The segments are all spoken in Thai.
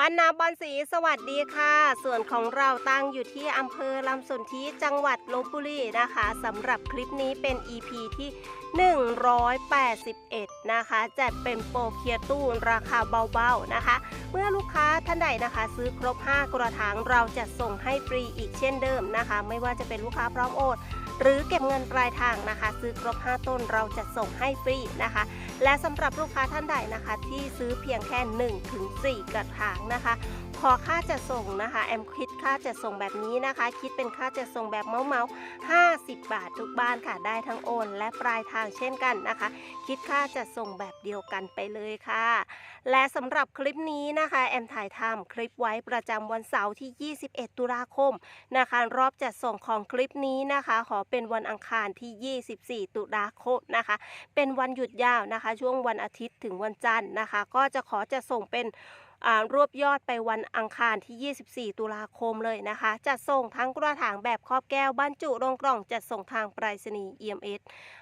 บ้านนาบอนสีสวัสดีค่ะ ส่วนของเราตั้งอยู่ที่อำเภอลำสนธิจังหวัดลบบุรีนะคะสำหรับคลิปนี้เป็น EP ที่ 181 นะคะจัดเป็นโปรเคียตู้ราคาเบาๆนะคะ เมื่อลูกค้าท่านใดนะคะ ซื้อครบ 5 กระถางเราจะส่งให้ฟรีอีกเช่นเดิมนะคะ ไม่ว่าจะเป็นลูกค้าพร้อมโอน หรือเก็บเงินปลายทางนะคะ ซื้อครบ 5 ต้นเราจะส่งให้ฟรีนะคะ และสำหรับลูกค้าท่านใดนะคะ ที่ซื้อเพียงแค่1ถึง4กระถางนะคะ ขอค่าจะส่งนะคะแอมคิดค่าจะส่งแบบนี้นะคะ คิดเป็นค่าจะส่งแบบเมาเมา50 บาททุกบ้านค่ะได้ทั้งโอน และปลายทางเช่นกันนะคะ คิดค่าจะส่งแบบเดียวกันไปเลยค่ะ และสำหรับคลิปนี้นะคะ แอมถ่ายทำคลิปไว้ประจำวันเสาร์ที่ 21 ตุลาคมนะคะ รอบจัดส่งของคลิปนี้นะคะขอเป็นวันอังคารที่ 24 ตุลาคมนะคะ เป็นวันหยุดยาวนะคะ ช่วงวันอาทิตย์ถึงวันจันทร์นะคะ ก็จะขอจะส่งเป็นรวบยอดไปวันอังคารที่ 24 ตุลาคมเลยนะคะ จัดส่งทั้งกระถางแบบครอบแก้วบรรจุลงกล่องจัดส่งทางไปรษณีย์ EMS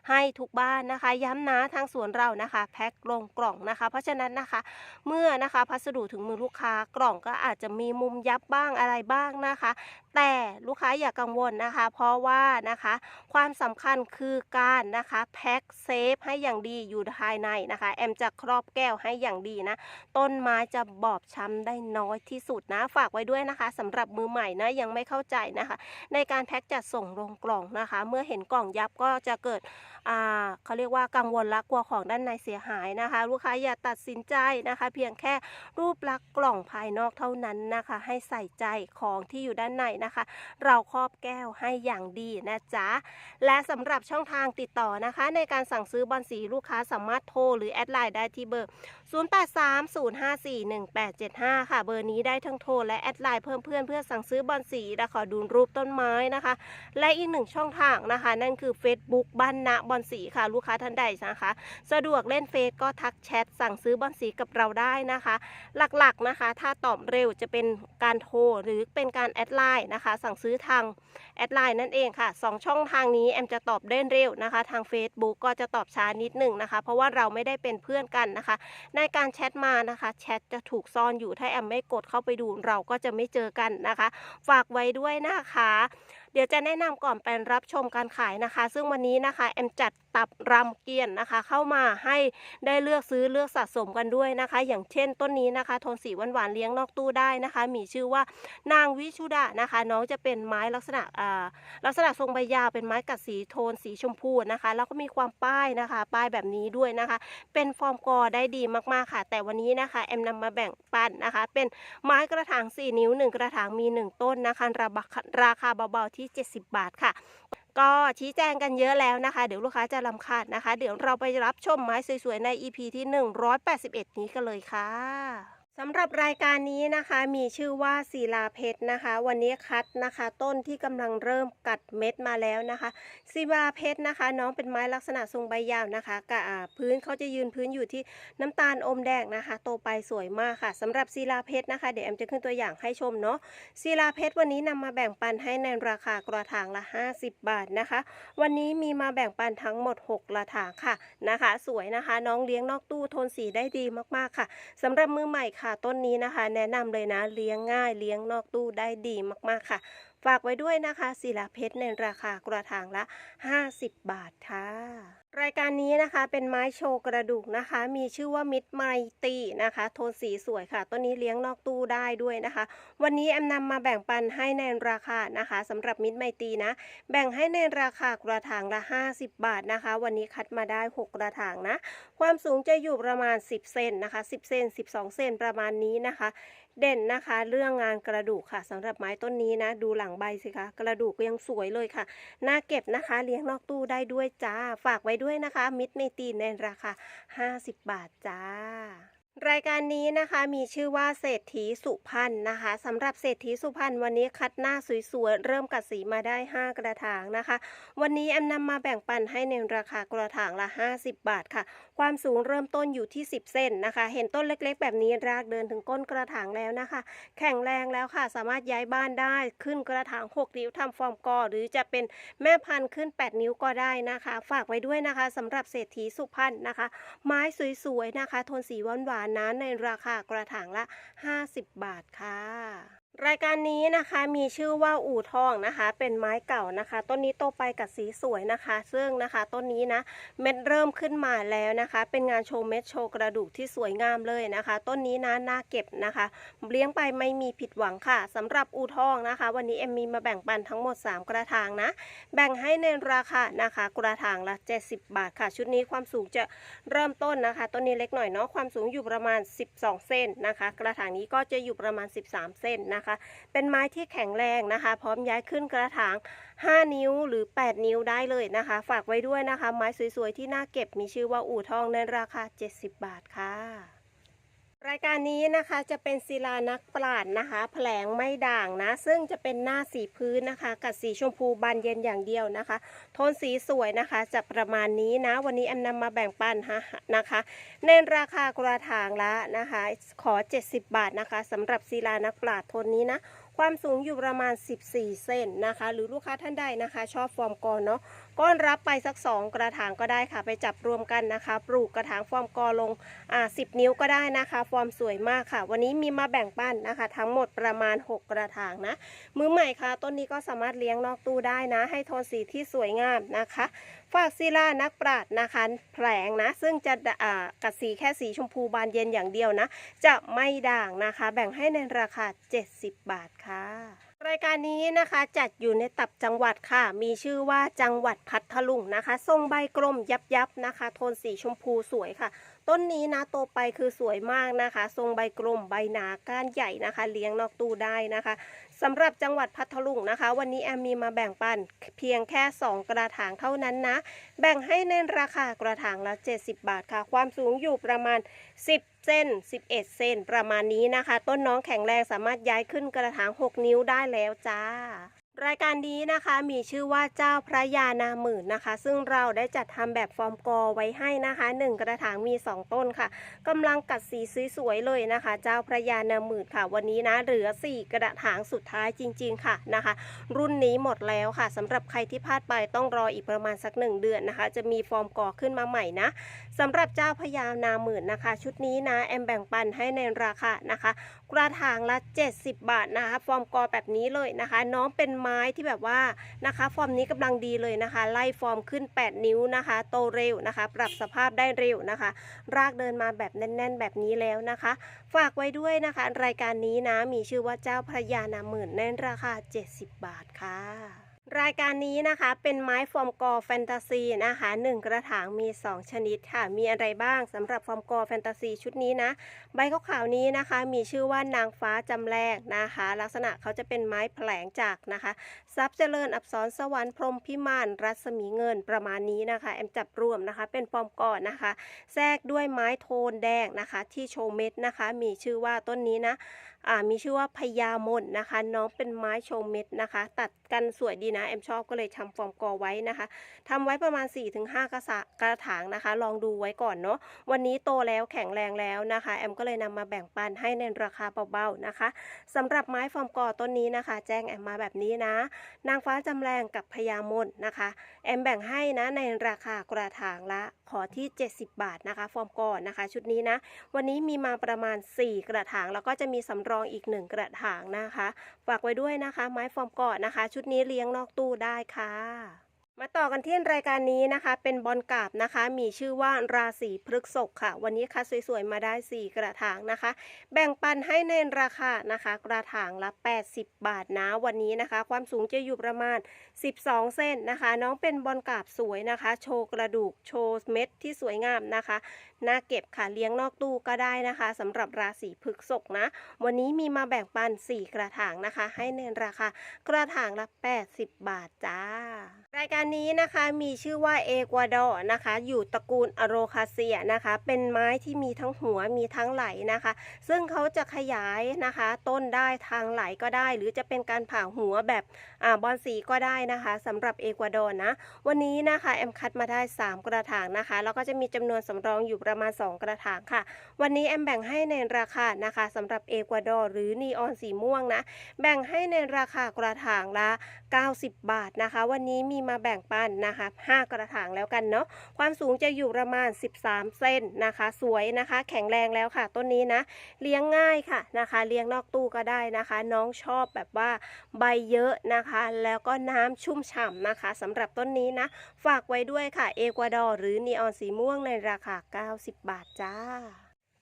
ให้ทุกบ้านนะคะ ย้ำนะทางสวนเรานะคะ แพ็คลงกล่องนะคะ เพราะฉะนั้นนะคะ เมื่อนะคะพัสดุถึงมือลูกค้ากล่องก็อาจจะมีมุมยับบ้างอะไรบ้างนะคะ แต่ลูกค้าอย่ากังวลนะคะ เพราะว่านะคะความสำคัญคือการนะคะแพ็คเซฟให้อย่างดีอยู่ภายในนะคะ แอมจะครอบแก้วให้อย่างดีนะ ต้นไม้จะบอบช้ำได้น้อยที่สุดนะ ฝากไว้ด้วยนะคะสำหรับมือใหม่นะยังไม่เข้าใจนะคะ ในการแพ็คจัดส่งลงกล่องนะคะ เมื่อเห็นกล่องยับก็จะเกิดอ่าเขาเรียกว่ากังวลละกลัวของด้านในเสียหายนะคะ ลูกค้าอย่าตัดสินใจนะคะ เพียงแค่รูปลักษณ์กล่องภายนอกเท่านั้นนะคะ ให้ใส่ใจของที่อยู่ด้านในนะคะ เราครอบแก้วให้อย่างดีนะจ๊ะ และสำหรับช่องทางติดต่อนะคะ ในการสั่งซื้อบอลสีลูกค้าสามารถโทรหรือแอดไลน์ได้ที่เบอร์ 0830541875 ค่ะ เบอร์นี้ได้ทั้งโทรและแอดไลน์เพิ่มเพื่อนเพื่อสั่งซื้อบอลสีและขอดูรูปต้นไม้นะคะ และอีกหนึ่งช่องทางนะคะ นั่นคือ Facebook บ้านณบอลสีค่ะ ลูกค้าท่านใดนะคะ สะดวกเล่นเฟซก็ทักแชทสั่งซื้อบอลสีกับเราได้นะคะ หลักๆนะคะ ถ้าตอบเร็วจะเป็นการโทรหรือเป็นการแอดไลน์นะคะสั่งซื้อทางแอดไลน์นั่นเองค่ะสองช่องทางนี้แอมจะตอบได้เร็วนะคะ ทาง Facebook ก็จะตอบช้านิดหนึ่งนะคะ เพราะว่าเราไม่ได้เป็นเพื่อนกันนะคะ ในการแชทมานะคะแชทจะถูกซ่อนอยู่ถ้าแอมไม่กดเข้าไปดูเราก็จะไม่เจอกันนะคะ ฝากไว้ด้วยนะคะ ดี๋ยวจะแนะนำก่อนไปรับชมการขายนะคะ ซึ่งวันนี้นะคะแอมจัดตับรำเกียนนะคะ เข้ามาให้ได้เลือกซื้อเลือกสะสมกันด้วยนะคะ อย่างเช่นต้นนี้นะคะโทนสีหวานๆเลี้ยงนอกตู้ได้นะคะ มีชื่อว่านางวิชุดานะคะ น้องจะเป็นไม้ลักษณะอ่าลักษณะทรงใบยาวเป็นไม้กัดสีโทนสีชมพูนะคะ แล้วก็มีความป้ายนะคะ ป้ายแบบนี้ด้วยนะคะ เป็นฟอร์มกอได้ดีมากๆค่ะ แต่วันนี้นะคะแอมนำมาแบ่งปันนะคะ เป็นไม้กระถาง 4 นิ้ว 1 กระถางมี 1 ต้นนะคะราคาเบาๆที่70 บาทค่ะ ก็ชี้แจงกันเยอะแล้วนะคะ เดี๋ยวลูกค้าจะรำคาญนะคะ เดี๋ยวเราไปรับชมไม้สวยๆใน EP ที่ 181 นี้กันเลยค่ะ สำหรับรายการนี้นะคะมีชื่อว่าศิลาเพชรนะคะ วันนี้คัดนะคะ ต้นที่กำลังเริ่มกัดเม็ดมาแล้วนะคะศิลาเพชรนะคะ น้องเป็นไม้ลักษณะทรงใบยาวนะคะกะอ่าพื้นเขาจะยืนพื้นอยู่ที่น้ำตาลอมแดงนะคะ โตไปสวยมากค่ะสำหรับศิลาเพชรนะคะ เดี๋ยวแอมจะขึ้นตัวอย่างให้ชมเนาะศิลาเพชรวันนี้นำมาแบ่งปันให้ในราคากระถางละ 50 บาทนะคะ วันนี้มีมาแบ่งปันทั้งหมด 6 กระถางค่ะนะคะ สวยนะคะ น้องเลี้ยงนอกตู้โทนสีได้ดีมากๆค่ะสำหรับมือใหม่ค่ะต้นนี้นะคะ แนะนำเลยนะเลี้ยงง่าย เลี้ยงนอกตู้ได้ดีมากๆค่ะ ฝากไว้ด้วยนะคะศิลาเพชรในราคากระถางละ 50 บาทค่ะ รายการนี้นะคะเป็นไม้โชว์กระดูกนะคะ มีชื่อว่ามิดไมตีนะคะ โทนสีสวยค่ะต้นนี้เลี้ยงนอกตู้ได้ด้วยนะคะ วันนี้แอมนำมาแบ่งปันให้ในราคานะคะสำหรับมิดไมตีนะ แบ่งให้ในราคากระถางละ 50 บาทนะคะ วันนี้คัดมาได้ 6 กระถางนะ ความสูงจะอยู่ประมาณ 10 เซนนะคะ 10 เซน12 เซนประมาณนี้นะคะ เด่นนะคะ เรื่องงานกระดูกค่ะสำหรับไม้ต้นนี้นะ ดูหลังใบสิคะ กระดูกยังสวยเลยค่ะน่าเก็บนะคะ เลี้ยงนอกตู้ได้ด้วยจ้า ฝากไว้ด้วยนะคะ มิดเมตีนในราคา 50 บาทจ้า รายการนี้นะคะมีชื่อว่าเศรษฐีสุพรรณนะคะสำหรับเศรษฐีสุพรรณวันนี้คัดหน้าสวยๆเริ่มกัดสีมาได้ 5 กระถางนะคะ วันนี้แอมนำมาแบ่งปันให้ในราคากระถางละ 50 บาทค่ะ ความสูงเริ่มต้นอยู่ที่ 10 เซนนะคะ เห็นต้นเล็กๆ แบบนี้รากเดินถึงก้นกระถางแล้วนะคะ แข็งแรงแล้วค่ะ สามารถย้ายบ้านได้ขึ้นกระถาง 6 นิ้วทำฟอร์มกอหรือจะเป็นแม่พันธุ์ขึ้น 8 นิ้วก็ได้นะคะ ฝากไว้ด้วยนะคะสำหรับเศรษฐีสุพรรณนะคะ ไม้สวยๆนะคะโทนสีหวานนั้นในราคากระถางละ 50 บาทค่ะ รายการนี้นะคะมีชื่อว่าอู่ทองนะคะ เป็นไม้เก่านะคะ ต้นนี้โตไปกับสีสวยนะคะ ซึ่งนะคะต้นนี้นะเม็ดเริ่มขึ้นมาแล้วนะคะ เป็นงานโชว์เม็ดโชว์กระดูกที่สวยงามเลยนะคะ ต้นนี้นะน่าเก็บนะคะ เลี้ยงไปไม่มีผิดหวังค่ะสำหรับอู่ทองนะคะ วันนี้เอ็มมีมาแบ่งปันทั้งหมด 3 กระถางนะ แบ่งให้ในราคานะคะ กระถางละ 70 บาทค่ะ ชุดนี้ความสูงจะเริ่มต้นนะคะ ต้นนี้เล็กหน่อยเนาะความสูงอยู่ประมาณ 12 เซนนะคะ กระถางนี้ก็จะอยู่ประมาณ 13 เซนนะคะเป็นไม้ที่แข็งแรงนะคะ พร้อมย้ายขึ้นกระถาง 5 นิ้วหรือ 8 นิ้วได้เลยนะคะ ฝากไว้ด้วยนะคะ ไม้สวยๆที่น่าเก็บมีชื่อว่าอู่ทองในราคา 70 บาทค่ะ รายการนี้นะคะจะเป็นศิลานักปราดนะคะ แผลงไม่ด่างนะ ซึ่งจะเป็นหน้าสีพื้นนะคะ กับสีชมพูบานเย็นอย่างเดียวนะคะ โทนสีสวยนะคะ จะประมาณนี้นะ วันนี้แอมนำมาแบ่งปันฮะนะคะ ในราคากระถางละนะคะ ขอ 70 บาทนะคะสำหรับศิลานักปราดโทนนี้นะ ความสูงอยู่ประมาณ 14 เซนนะคะ หรือลูกค้าท่านใดนะคะ ชอบฟอร์มกอเนาะ ก้อนรับไปสัก 2 กระถางก็ได้ค่ะ ไปจับรวมกันนะคะ ปลูกกระถางฟอร์มกอลงอ่า10นิ้วก็ได้นะคะ ฟอร์มสวยมากค่ะ วันนี้มีมาแบ่งปันนะคะ ทั้งหมดประมาณ 6 กระถางนะ มือใหม่ค่ะ ต้นนี้ก็สามารถเลี้ยงนอกตู้ได้นะ ให้โทนสีที่สวยงามนะคะ ฝากศิลานักปราดนะคะแผลงนะ ซึ่งจะอ่ากัดสีแค่สีชมพูบานเย็นอย่างเดียวนะ จะไม่ด่างนะคะ แบ่งให้ในราคา 70 บาทค่ะ รายการนี้นะคะจัดอยู่ในตับจังหวัดค่ะ มีชื่อว่าจังหวัดพัทลุงนะคะ ทรงใบกลมยับยับนะคะ โทนสีชมพูสวยค่ะ ต้นนี้นะโตไปคือสวยมากนะคะ ทรงใบกลมใบหนาก้านใหญ่นะคะ เลี้ยงนอกตู้ได้นะคะสำหรับจังหวัดพัทลุงนะคะ วันนี้แอมมีมาแบ่งปันเพียงแค่ 2 กระถางเท่านั้นนะ แบ่งให้ในราคากระถางละ 70 บาทค่ะ ความสูงอยู่ประมาณ 10 เซน11 เซนประมาณนี้นะคะ ต้นน้องแข็งแรงสามารถย้ายขึ้นกระถาง 6 นิ้วได้แล้วจ้า รายการนี้นะคะมีชื่อว่าเจ้าพระยานาหมื่นนะคะ ซึ่งเราได้จัดทำแบบฟอร์มกอไว้ให้นะคะ 1 กระถางมี 2 ต้นค่ะกำลังกัดสีสวยๆเลยนะคะ เจ้าพระยานาหมื่นค่ะ วันนี้นะเหลือ 4 กระถางสุดท้ายจริง ๆ ค่ะนะคะ รุ่นนี้หมดแล้วค่ะสำหรับใครที่พลาดไปต้องรออีกประมาณสักหนึ่งเดือนนะคะ จะมีฟอร์มกอขึ้นมาใหม่นะสำหรับเจ้าพญานาหมื่นนะคะ ชุดนี้นะแอมแบ่งปันให้ในราคานะคะกระถางละ 70 บาทนะคะ ฟอร์มกอแบบนี้เลยนะคะ น้องเป็นไม้ที่แบบว่านะคะ ฟอร์มนี้กำลังดีเลยนะคะ ไล่ฟอร์มขึ้น 8 นิ้วนะคะ โตเร็วนะคะ ปรับสภาพได้เร็วนะคะ รากเดินมาแบบแน่น ๆ แบบนี้แล้วนะคะ ฝากไว้ด้วยนะคะ รายการนี้นะมีชื่อว่าเจ้าพระยานาหมื่นในราคา 70 บาทค่ะ รายการนี้นะคะเป็นไม้ฟอร์มกอแฟนตาซีนะคะหนึ่งกระถางมี 2 ชนิดค่ะ มีอะไรบ้างสำหรับฟอร์มกอแฟนตาซีชุดนี้นะ ใบขาวๆนี้นะคะ มีชื่อว่านางฟ้าจำแรงนะคะ ลักษณะเขาจะเป็นไม้แผลงจากนะคะทรัพย์เจริญอับสรสวรรค์พรมพิมานรัศมีเงินประมาณนี้นะคะ แอมจับรวมนะคะ เป็นฟอร์มกอนะคะ แทรกด้วยไม้โทนแดงนะคะ ที่โชว์เม็ดนะคะ มีชื่อว่าต้นนี้นะ มีชื่อว่าพญามนนะคะ น้องเป็นไม้โชว์เม็ดนะคะ ตัดกันสวยดีนะแอมชอบก็เลยทำฟอร์มกอไว้นะคะทำไว้ประมาณ 4-5 กระสะกระถางนะคะ ลองดูไว้ก่อนเนาะวันนี้โตแล้วแข็งแรงแล้วนะคะ แอมก็เลยนำมาแบ่งปันให้ในราคาเบาๆนะคะสำหรับไม้ฟอร์มกอต้นนี้นะคะ แจ้งแอมมาแบบนี้นะ นางฟ้าจำแรงกับพญามนนะคะ แอมแบ่งให้นะในราคากระถางละขอที่ 70 บาทนะคะ ฟอร์มกอนะคะ ชุดนี้นะ วันนี้มีมาประมาณ 4 กระถางแล้วก็จะมีสำรองอีก1กระถางนะคะ ฝากไว้ด้วยนะคะ ไม้ฟอร์มกอดนะคะ ชุดนี้เลี้ยงนอกตู้ได้ค่ะมาต่อกันที่รายการนี้นะคะ เป็นบอลกาบนะคะ มีชื่อว่าราศีพฤกษภค่ะ วันนี้คัดสวยๆ มาได้ 4 กระถางนะคะ แบ่งปันให้ในราคานะคะ กระถางละ 80 บาทนะ วันนี้นะคะ ความสูงจะอยู่ประมาณ 12เส้นนะคะ น้องเป็นบอลกาบสวยนะคะ โชว์กระดูกโชว์เม็ดที่สวยงามนะคะน่าเก็บค่ะเลี้ยงนอกตู้ก็ได้นะคะสำหรับราศีพฤกษภนะ วันนี้มีมาแบ่งปัน 4 กระถางนะคะ ให้ในราคากระถางละ 80 บาทจ้า รายการนี้นะคะมีชื่อว่าเอกวาดอร์นะคะ อยู่ตระกูลอโรคาเซียนะคะ เป็นไม้ที่มีทั้งหัวมีทั้งไหลนะคะ ซึ่งเขาจะขยายนะคะ ต้นได้ทางไหลก็ได้ หรือจะเป็นการผ่าหัวแบบอ่าบอนสีก็ได้นะคะสำหรับเอกวาดอร์นะ วันนี้นะคะแอมคัดมาได้ 3 กระถางนะคะแล้วก็จะมีจำนวนสำรองอยู่ประมาณ 2 กระถางค่ะ วันนี้แอมแบ่งให้ในราคานะคะสำหรับเอกวาดอร์หรือนีออนสีม่วงนะ แบ่งให้ในราคากระถางละ 90 บาทนะคะ วันนี้มีมาแบ่งปันนะคะ5กระถางแล้วกันเนาะความสูงจะอยู่ประมาณ 13เส้นนะคะ สวยนะคะ แข็งแรงแล้วค่ะต้นนี้นะ เลี้ยงง่ายค่ะนะคะ เลี้ยงนอกตู้ก็ได้นะคะ น้องชอบแบบว่าใบเยอะนะคะ แล้วก็น้ำชุ่มฉ่ำนะคะสำหรับต้นนี้นะ ฝากไว้ด้วยค่ะ เอกวาดอร์หรือนีออนสีม่วงในราคา90 บาทจ้า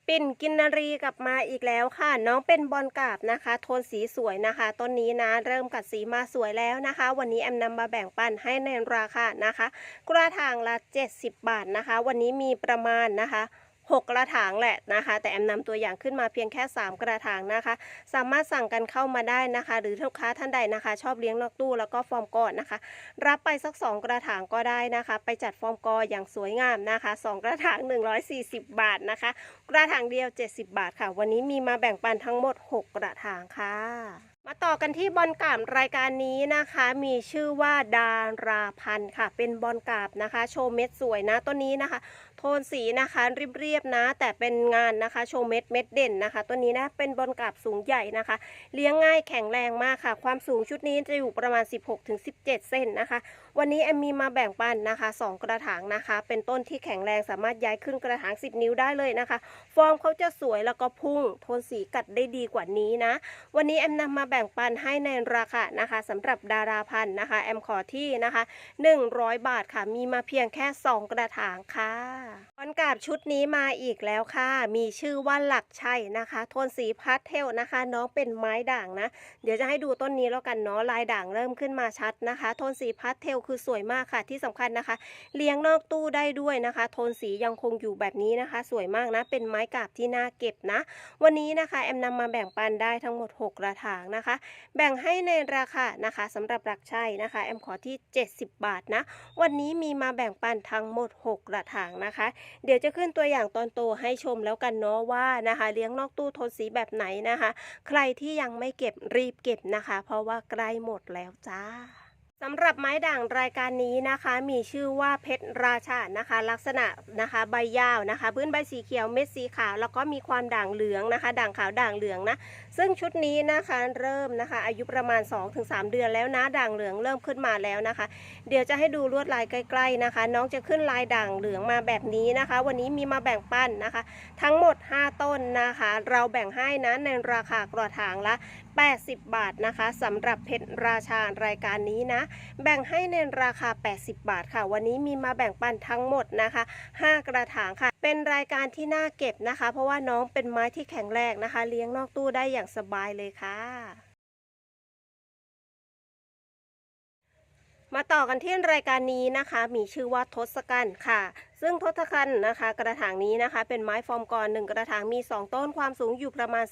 ปิ่นกินนารีกลับมาอีกแล้วค่ะ น้องเป็นบอลกาบนะคะ โทนสีสวยนะคะ ต้นนี้นะ เริ่มกัดสีมาสวยแล้วนะคะ วันนี้แอมนำมาแบ่งปันให้ในราคานะคะ กระถางละ 70 บาทนะคะ วันนี้มีประมาณนะคะ 6 กระถางแหละนะคะ แต่แอมนำตัวอย่างขึ้นมาเพียงแค่ 3 กระถางนะคะ สามารถสั่งกันเข้ามาได้นะคะ หรือลูกค้าท่านใดนะคะ ชอบเลี้ยงนอกตู้แล้วก็ฟอร์มกอดนะคะ รับไปสัก 2 กระถางก็ได้นะคะ ไปจัดฟอร์มกออย่างสวยงามนะคะ 2 กระถาง 140 บาทนะคะ กระถางเดียว 70 บาทค่ะ วันนี้มีมาแบ่งปันทั้งหมด 6 กระถางค่ะมาต่อกันที่บอลกาบรายการนี้นะคะ มีชื่อว่าดาราพันธ์ค่ะ เป็นบอลกาบนะคะ โชว์เม็ดสวยนะต้นนี้นะคะ นสีนะคะเรียบๆนะ แต่เป็นงานนะคะโชว์เม็ดเม็ดเด่นนะคะ ตัวนี้นะเป็นบอลกราบสูงใหญ่นะคะ เลี้ยงง่ายแข็งแรงมากค่ะ ความสูงชุดนี้จะอยู่ประมาณ 16-17 เซนนะคะ วันนี้แอมมีมาแบ่งปันนะคะ 2 กระถางนะคะ เป็นต้นที่แข็งแรงสามารถย้ายขึ้นกระถาง 10 นิ้วได้เลยนะคะ ฟอร์มเขาจะสวยแล้วก็พุ่ง โทนสีกัดได้ดีกว่านี้นะ วันนี้แอมนำมาแบ่งปันให้ในราคานะคะสำหรับดาราพันธ์นะคะแอมขอที่นะคะ 100 บาทค่ะมีมาเพียงแค่ 2 กระถางค่ะ กาบชุดนี้มาอีกแล้วค่ะ มีชื่อว่าหลักชัยนะคะ โทนสีพาสเทลนะคะ น้องเป็นไม้ด่างนะ เดี๋ยวจะให้ดูต้นนี้แล้วกันเนาะ ลายด่างเริ่มขึ้นมาชัดนะคะ โทนสีพาสเทลคือสวยมากค่ะ ที่สำคัญนะคะ เลี้ยงนอกตู้ได้ด้วยนะคะ โทนสียังคงอยู่แบบนี้นะคะ สวยมากนะ เป็นไม้กาบที่น่าเก็บนะ วันนี้นะคะแอมนำมาแบ่งปันได้ทั้งหมด 6 กระถางนะคะ แบ่งให้ในราคานะคะสำหรับหลักชัยนะคะ แอมขอที่ 70 บาทนะ วันนี้มีมาแบ่งปันทั้งหมด 6 กระถางนะคะเดี๋ยวจะขึ้นตัวอย่างตอนโตให้ชมแล้วกันเนาะว่านะคะ เลี้ยงนอกตู้โทนสีแบบไหนนะคะ ใครที่ยังไม่เก็บรีบเก็บนะคะ เพราะว่าใกล้หมดแล้วจ้า สำหรับไม้ด่างรายการนี้นะคะ มีชื่อว่าเพชรราชานะคะ ลักษณะนะคะใบยาวนะคะ พื้นใบสีเขียวเม็ดสีขาว แล้วก็มีความด่างเหลืองนะคะ ด่างขาวด่างเหลืองนะซึ่งชุดนี้นะคะเริ่มนะคะ อายุประมาณ 2-3 เดือนแล้วนะด่างเหลืองเริ่มขึ้นมาแล้วนะคะ เดี๋ยวจะให้ดูลวดลายใกล้ๆนะคะ น้องจะขึ้นลายด่างเหลืองมาแบบนี้นะคะ วันนี้มีมาแบ่งปันนะคะ ทั้งหมด 5 ต้นนะคะ เราแบ่งให้นะในราคากระถางละ 80 บาทนะคะสำหรับเพชรราชารายการนี้นะ แบ่งให้ในราคา 80 บาทค่ะ วันนี้มีมาแบ่งปันทั้งหมดนะคะ 5 กระถางค่ะ เป็นรายการที่น่าเก็บนะคะ เพราะว่าน้องเป็นไม้ที่แข็งแรงนะคะ เลี้ยงนอกตู้ได้อย่างสบายเลยค่ะ มาต่อกันที่รายการนี้นะคะ มีชื่อว่าทศกัณฐ์ค่ะ ซึ่งทศกัณฐ์นะคะ กระถางนี้นะคะ เป็นไม้ฟอร์มกรหนึ่งกระถางมี 2 ต้นความสูงอยู่ประมาณ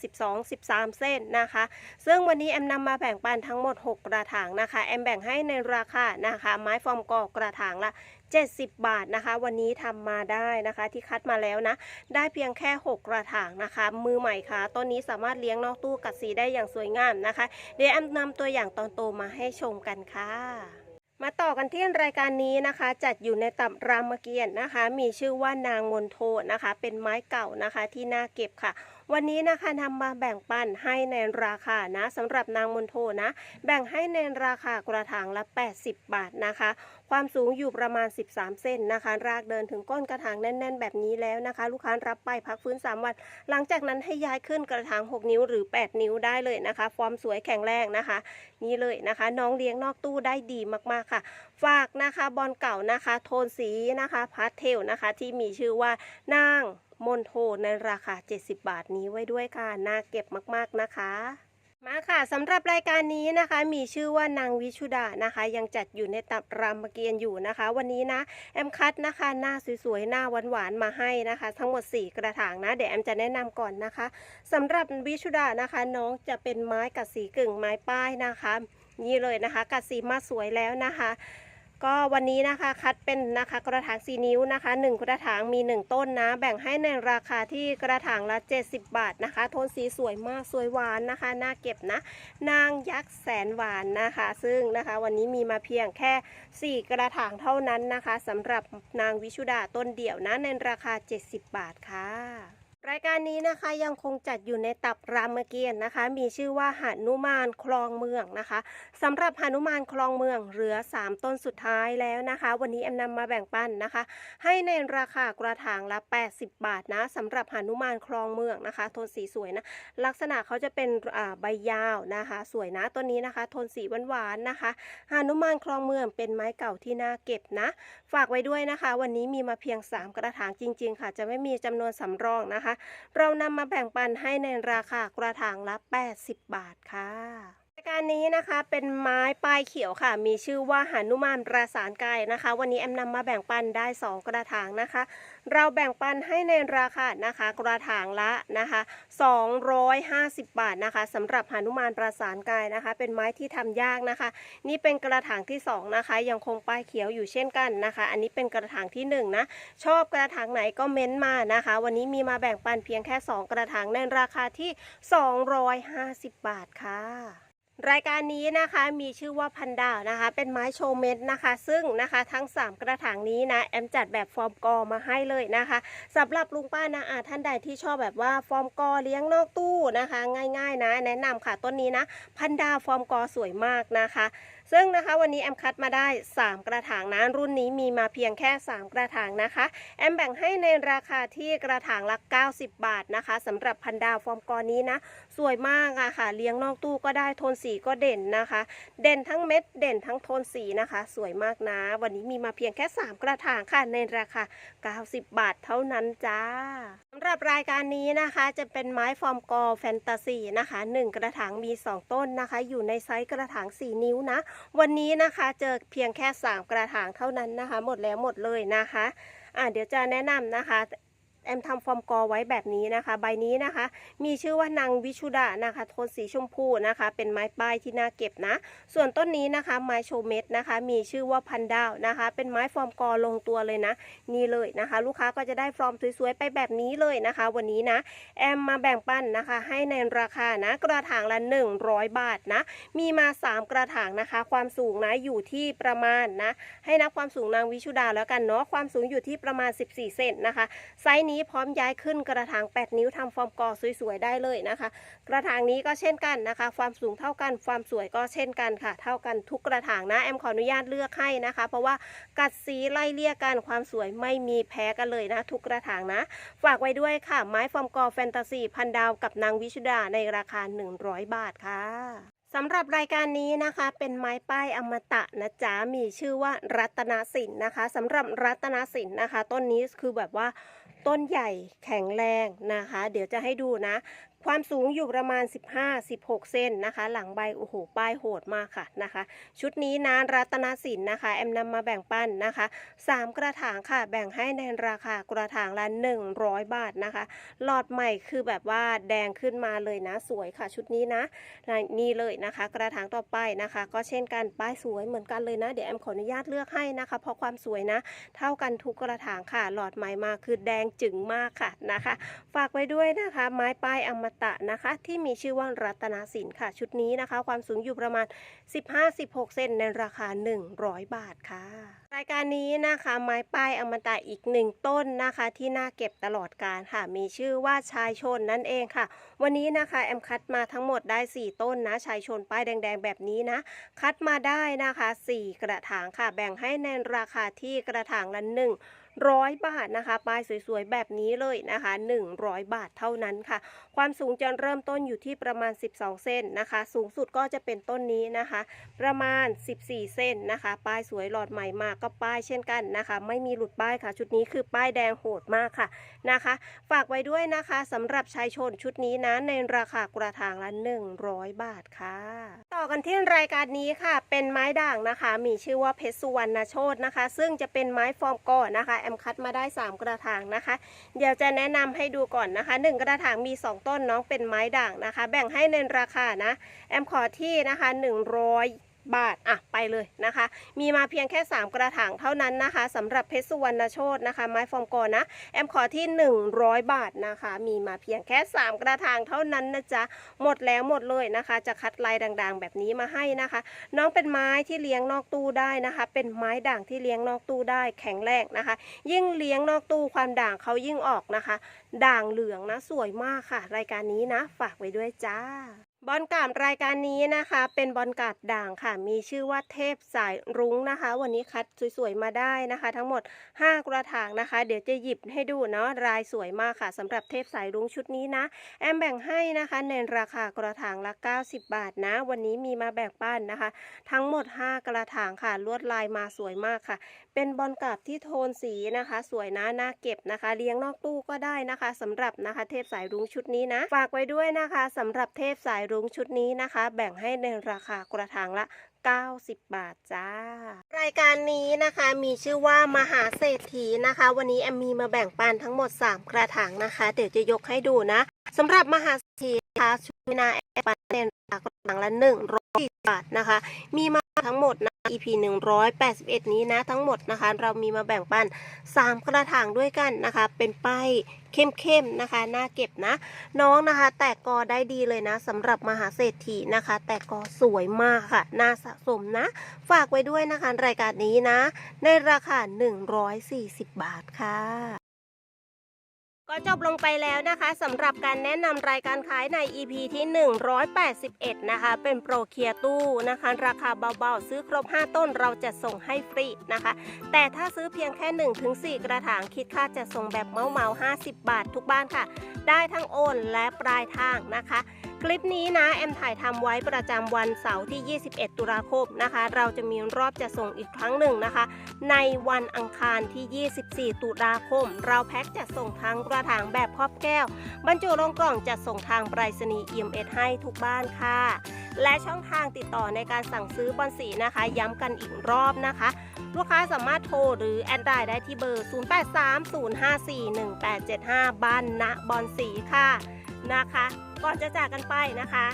12-13เส้นนะคะ ซึ่งวันนี้แอมนำมาแบ่งปันทั้งหมด 6 กระถางนะคะ แอมแบ่งให้ในราคานะคะ ไม้ฟอร์มกอกระถางละ70 บาทนะคะ วันนี้ทำมาได้นะคะที่คัดมาแล้วนะ ได้เพียงแค่ 6 กระถางนะคะ มือใหม่ค่ะต้นนี้สามารถเลี้ยงนอกตู้กัดสีได้อย่างสวยงามนะคะ เดี๋ยวแอมนำตัวอย่างตอนโตมาให้ชมกันค่ะ มาต่อกันที่รายการนี้นะคะ จัดอยู่ในตับรามเกียรตินะคะ มีชื่อว่านางมนโทนะคะ เป็นไม้เก่านะคะที่น่าเก็บค่ะ วันนี้นะคะนำมาแบ่งปันให้ในราคานะสำหรับนางมนโทนะ แบ่งให้ในราคากระถางละ 80 บาทนะคะ ความสูงอยู่ประมาณ 13 เซนนะคะ รากเดินถึงก้นกระถางแน่น ๆ แบบนี้แล้วนะคะ ลูกค้ารับไปพักฟื้น 3 วัน หลังจากนั้นให้ย้ายขึ้นกระถาง 6 นิ้วหรือ 8 นิ้วได้เลยนะคะฟอร์มสวยแข็งแรงนะคะ นี่เลยนะคะ น้องเลี้ยงนอกตู้ได้ดีมากๆค่ะ ฝากนะคะบอลเก่านะคะ โทนสีนะคะพาสเทลนะคะ ที่มีชื่อว่านาง มนโทในราคา 70 บาทนี้ไว้ด้วยค่ะ น่าเก็บมาก ๆ นะคะมาค่ะสำหรับรายการนี้นะคะ มีชื่อว่านางวิชุดานะคะ ยังจัดอยู่ในตับรามเกียรติ์อยู่นะคะ วันนี้นะแอมคัดนะคะหน้าสวยๆหน้าหวานๆมาให้นะคะ ทั้งหมด 4 กระถางนะเดี๋ยวแอมจะแนะนำก่อนนะคะสำหรับวิชุดานะคะ น้องจะเป็นไม้กัดสีกึ่งไม้ป้ายนะคะ นี่เลยนะคะกัดสีมาสวยแล้วนะคะ ก็วันนี้นะคะคัดเป็นนะคะกระถางสีนิ้วนะคะ 1 กระถางมี 1 ต้นนะ แบ่งให้ในราคาที่กระถางละ 70 บาทนะคะ โทนสีสวยมากสวยหวานนะคะ น่าเก็บนะ นางยักษ์แสนหวานนะคะ ซึ่งนะคะวันนี้มีมาเพียงแค่ 4 กระถางเท่านั้นนะคะสำหรับนางวิชุดาต้นเดี่ยวนะในราคา 70 บาทค่ะ รายการนี้นะคะยังคงจัดอยู่ในตับรามเกียรตินะคะ มีชื่อว่าหานุมานคลองเมืองนะคะสำหรับหานุมานคลองเมืองเหลือ 3 ต้นสุดท้ายแล้วนะคะ วันนี้แอมนำมาแบ่งปันนะคะ ให้ในราคากระถางละ 80 บาทนะสำหรับหานุมานคลองเมืองนะคะ โทนสีสวยนะลักษณะเขาจะเป็นอ่าใบยาวนะคะ สวยนะต้นนี้นะคะ โทนสีหวานๆนะคะหานุมานคลองเมืองเป็นไม้เก่าที่น่าเก็บนะ ฝากไว้ด้วยนะคะ วันนี้มีมาเพียง 3 กระถางจริง ๆ ค่ะ จะไม่มีจำนวนสำรองนะคะเรานำมาแบ่งปันให้ในราคากระถางละ 80 บาทค่ะายการนี้นะคะเป็นไม้ปลายเขียวค่ะ มีชื่อว่าหานุมานประสานกายนะคะ วันนี้แอมนำมาแบ่งปันได้ 2 กระถางนะคะ เราแบ่งปันให้ในราคานะคะ กระถางละนะคะ 250 บาทนะคะสำหรับหานุมานประสานกายนะคะ เป็นไม้ที่ทำยากนะคะ นี่เป็นกระถางที่สองนะคะ ยังคงป้ายเขียวอยู่เช่นกันนะคะ อันนี้เป็นกระถางที่หนึ่งนะชอบกระถางไหนก็เม้นต์มานะคะ วันนี้มีมาแบ่งปันเพียงแค่ 2 กระถางในราคาที่ 250 บาทค่ะ รายการนี้นะคะมีชื่อว่าพันดาวนะคะ เป็นไม้โชว์เม็ดนะคะ ซึ่งนะคะทั้ง 3 กระถางนี้นะแอมจัดแบบฟอร์มกอมาให้เลยนะคะสำหรับลุงป้านะอาท่านใดที่ชอบแบบว่าฟอร์มกอเลี้ยงนอกตู้นะคะ ง่าย ๆ นะ แนะนำค่ะต้นนี้นะ พันดาวฟอร์มกอสวยมากนะคะ ซึ่งนะคะวันนี้แอมคัดมาได้ 3 กระถางนะรุ่นนี้มีมาเพียงแค่ 3 กระถางนะคะ แอมแบ่งให้ในราคาที่กระถางละ 90 บาทนะคะสำหรับพันดาวฟอร์มกอนี้นะ สวยมากอะค่ะ เลี้ยงนอกตู้ก็ได้โทนสีก็เด่นนะคะ เด่นทั้งเม็ดเด่นทั้งโทนสีนะคะ สวยมากนะ วันนี้มีมาเพียงแค่ 3 กระถางค่ะในราคา 90 บาทเท่านั้นจ้าสำหรับรายการนี้นะคะจะเป็นไม้ฟอร์มกอแฟนตาซีนะคะ 1 กระถางมี 2 ต้นนะคะ อยู่ในไซส์กระถาง 4 นิ้วนะวันนี้นะคะเจอเพียงแค่ 3 กระถางเท่านั้นนะคะ หมดแล้วหมดเลยนะคะ อ่าเดี๋ยวจะแนะนำนะคะ แอมทำฟอร์มกอไว้แบบนี้นะคะ ใบนี้นะคะ มีชื่อว่านางวิชุดานะคะ โทนสีชมพูนะคะ เป็นไม้ป้ายที่น่าเก็บนะ ส่วนต้นนี้นะคะ ไม้โชเม็ดนะคะ มีชื่อว่าพันดาวนะคะ เป็นไม้ฟอร์มกอลงตัวเลยนะ นี่เลยนะคะ ลูกค้าก็จะได้ฟอร์มสวยๆไปแบบนี้เลยนะคะ วันนี้นะ แอมมาแบ่งปันนะคะ ให้ในราคานะ กระถางละ 100 บาทนะ มีมา 3 กระถางนะคะ ความสูงนะอยู่ที่ประมาณนะ ให้นับความสูงนางวิชุดาแล้วกันเนาะ ความสูงอยู่ที่ประมาณ 14 เซนนะคะ ไซส์นี้ี้พร้อมย้ายขึ้นกระถาง 8 นิ้วทำฟอร์มกอสวยๆได้เลยนะคะ กระถางนี้ก็เช่นกันนะคะ ความสูงเท่ากัน ความสวยก็เช่นกันค่ะ เท่ากันทุกกระถางนะแอมขออนุญาตเลือกให้นะคะ เพราะว่ากัดสีไล่เลี่ยกันความสวยไม่มีแพ้กันเลยนะ ทุกกระถางนะ ฝากไว้ด้วยค่ะ ไม้ฟอร์มกอแฟนตาซีพันดาวกับนางวิชุดาในราคา 100 บาทค่ะสำหรับรายการนี้นะคะเป็นไม้ป้ายอมตะนะจ๊ะมีชื่อว่ารัตนสินนะคะสำหรับรัตนสินนะคะ ต้นนี้คือแบบว่า ต้นใหญ่แข็งแรงนะคะ เดี๋ยวจะให้ดูนะ ความสูงอยู่ประมาณ 15-16 เซนนะคะ หลังใบโอ้โหป้ายโหดมากค่ะนะคะ ชุดนี้นะรัตนสินนะคะ แอมนำมาแบ่งปันนะคะ 3 กระถางค่ะ แบ่งให้ในราคากระถางละ 100 บาทนะคะ หลอดใหม่คือแบบว่าแดงขึ้นมาเลยนะสวยค่ะ ชุดนี้นะนี่เลยนะคะ กระถางต่อไปนะคะ ก็เช่นกันป้ายสวยเหมือนกันเลยนะ เดี๋ยวแอมขออนุญาตเลือกให้นะคะ เพราะความสวยนะ เท่ากันทุกกระถางค่ะ หลอดใหม่มาคือแดงจึ๋งมากค่ะนะคะ ฝากไว้ด้วยนะคะ ไม้ป้ายอมตะนะคะ ที่มีชื่อว่ารัตนาสินค่ะ ชุดนี้นะคะ ความสูงอยู่ประมาณ 15-16 เซนในราคา 100 บาทค่ะ รายการนี้นะคะไม้ป้ายอมตะอีกหนึ่งต้นนะคะ ที่น่าเก็บตลอดการค่ะ มีชื่อว่าชายชนนั่นเองค่ะ วันนี้นะคะแอมคัดมาทั้งหมดได้ 4 ต้นนะชายชนป้ายแดง ๆ แบบนี้นะ คัดมาได้นะคะ 4 กระถางค่ะ แบ่งให้ในราคาที่กระถางละห ร้อยบาทนะคะป้ายสวยๆแบบนี้เลยนะคะ 100 บาทเท่านั้นค่ะ ความสูงจะเริ่มต้นอยู่ที่ประมาณ 12 เซนนะคะ สูงสุดก็จะเป็นต้นนี้นะคะ ประมาณ 14 เซนนะคะ ป้ายสวยหลอดใหม่มากก็ป้ายเช่นกันนะคะ ไม่มีหลุดป้ายค่ะ ชุดนี้คือป้ายแดงโหดมากค่ะนะคะ ฝากไว้ด้วยนะคะสำหรับชายชนชุดนี้นะในราคากระถางละ 100 บาทค่ะ ต่อกันที่รายการนี้ค่ะ เป็นไม้ด่างนะคะ มีชื่อว่าเพชรสุวรรณโชตนะคะ ซึ่งจะเป็นไม้ฟอร์มก่อนนะคะแอมคัดมาได้ 3 กระถางนะคะ เดี๋ยวจะแนะนำให้ดูก่อนนะคะ 1 กระถางมี 2 ต้นน้องเป็นไม้ด่างนะคะ แบ่งให้ในราคานะ แอมขอที่นะคะ บาท อะ ไปเลยนะคะ มีมาเพียงแค่ 3 กระถางเท่านั้นนะคะสำหรับเพชรสุวรรณโชตนะคะ ไม้ฟอร์มกอนะ แอมขอที่ 100 บาทนะคะ มีมาเพียงแค่ 3 กระถางเท่านั้นนะจ๊ะ หมดแล้วหมดเลยนะคะ จะคัดลายด่างๆ แบบนี้มาให้นะคะ น้องเป็นไม้ที่เลี้ยงนอกตู้ได้นะคะ เป็นไม้ด่างที่เลี้ยงนอกตู้ได้แข็งแรงนะคะ ยิ่งเลี้ยงนอกตู้ความด่างเขายิ่งออกนะคะ ด่างเหลืองนะสวยมากค่ะ รายการนี้นะ ฝากไว้ด้วยจ้า บอลกาดรายการนี้นะคะ เป็นบอลกาดด่างค่ะ มีชื่อว่าเทพสายรุ้งนะคะ วันนี้คัดสวยๆมาได้นะคะ ทั้งหมด 5 กระถางนะคะ เดี๋ยวจะหยิบให้ดูเนาะรายสวยมากค่ะสำหรับเทพสายรุ้งชุดนี้นะ แอมแบ่งให้นะคะ ในราคากระถางละ 90 บาทนะ วันนี้มีมาแบ่งปันนะคะ ทั้งหมด 5 กระถางค่ะ ลวดลายมาสวยมากค่ะ เป็นบอลกาบที่โทนสีนะคะ สวยนะน่าเก็บนะคะ เลี้ยงนอกตู้ก็ได้นะคะสำหรับนะคะ เทพสายรุ้งชุดนี้นะฝากไว้ด้วยนะคะสำหรับเทพสายรุ้งชุดนี้นะคะ แบ่งให้ในราคากระถางละ 90 บาทจ้า รายการนี้นะคะมีชื่อว่ามหาเศรษฐีนะคะ วันนี้แอมมีมาแบ่งปันทั้งหมด 3 กระถางนะคะ เดี๋ยวจะยกให้ดูนะสำหรับมหาเศรษฐีนะคะชุดนาแอมปันเนราคากระถางละ100บาทนะคะ มีมา ทั้งหมดนะ EP 181 นี้นะ ทั้งหมดนะคะ เรามีมาแบ่งปัน 3 กระถางด้วยกันนะคะ เป็นป้ายเข้มๆนะคะ น่าเก็บนะ น้องนะคะ แตกกอได้ดีเลยนะสำหรับมหาเศรษฐีนะคะ แตกกอสวยมากค่ะ น่าสะสมนะ ฝากไว้ด้วยนะคะ รายการนี้นะ ในราคา 140 บาทค่ะ ก็จบลงไปแล้วนะคะสำหรับการแนะนำรายการขายใน EP ที่ 181 นะคะ เป็นโปรเคียร์ตู้นะคะ ราคาเบาๆ ซื้อครบ 5 ต้นเราจะส่งให้ฟรีนะคะ แต่ถ้าซื้อเพียงแค่ 1-4 กระถางคิดค่าจะส่งแบบเมาเมา50 บาททุกบ้านค่ะ ได้ทั้งโอนและปลายทางนะคะ คลิปนี้นะ แอมถ่ายทำไว้ประจำวันเสาร์ที่ 21 ตุลาคมนะคะ เราจะมีรอบจะส่งอีกครั้งหนึ่งนะคะ ในวันอังคารที่ 24 ตุลาคม เราแพ็คจะส่งทางกระถางแบบครอบแก้ว บรรจุลงกล่องจะส่งทางไปรษณีย์ EMS ให้ทุกบ้านค่ะ และช่องทางติดต่อในการสั่งซื้อบอลสีนะคะ ย้ำกันอีกรอบนะคะลูกค้าสามารถโทรหรือแอดไลน์ได้ที่เบอร์ 0830541875 บ้านณบอลสีค่ะนะคะ ก่อนจะจากกันไปนะคะ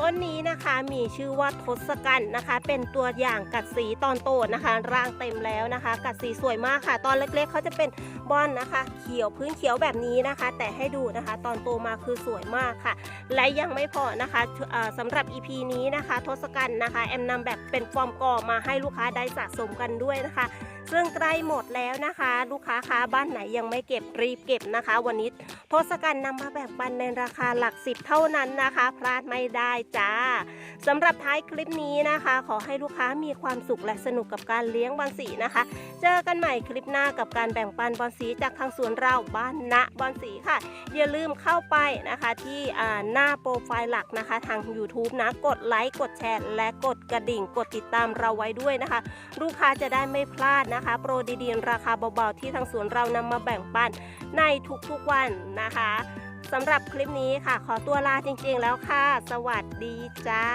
ต้นนี้นะคะมีชื่อว่าทศกัณฐ์นะคะ เป็นตัวอย่างกัดสีตอนโตนะคะ ร่างเต็มแล้วนะคะ กัดสีสวยมากค่ะ ตอนเล็กๆเขาจะเป็นบอลนะคะ เขียวพื้นเขียวแบบนี้นะคะ แต่ให้ดูนะคะ ตอนโตมาคือสวยมากค่ะ และยังไม่พอนะคะเอ่อสำหรับ EP นี้นะคะ ทศกัณฐ์นะคะแอมนำแบบเป็นฟอร์มกอมาให้ลูกค้าได้สะสมกันด้วยนะคะ ซึ่งใกล้หมดแล้วนะคะ ลูกค้าค้าบ้านไหนยังไม่เก็บรีบเก็บนะคะ วันนี้ ทศกัณฐ์นำมาแบ่งปันในราคาหลักสิบเท่านั้นนะคะ พลาดไม่ได้จ้าสำหรับท้ายคลิปนี้นะคะ ขอให้ลูกค้ามีความสุขและสนุกกับการเลี้ยงบอลสีนะคะ เจอกันใหม่คลิปหน้ากับการแบ่งปันบอลสีจากทางสวนเราบ้านณบอลสีค่ะ อย่าลืมเข้าไปนะคะที่หน้าโปรไฟล์หลักนะคะ ทาง YouTube นะกดไลค์กดแชร์และกดกระดิ่งกดติดตามเราไว้ด้วยนะคะ ลูกค้าจะได้ไม่พลาดนะคะ โปรดีๆราคาเบาๆที่ทางสวนเรานำมาแบ่งปันในทุกๆวันนะคะสำหรับคลิปนี้ค่ะ ขอตัวลาจริงๆแล้วค่ะ สวัสดีจ้า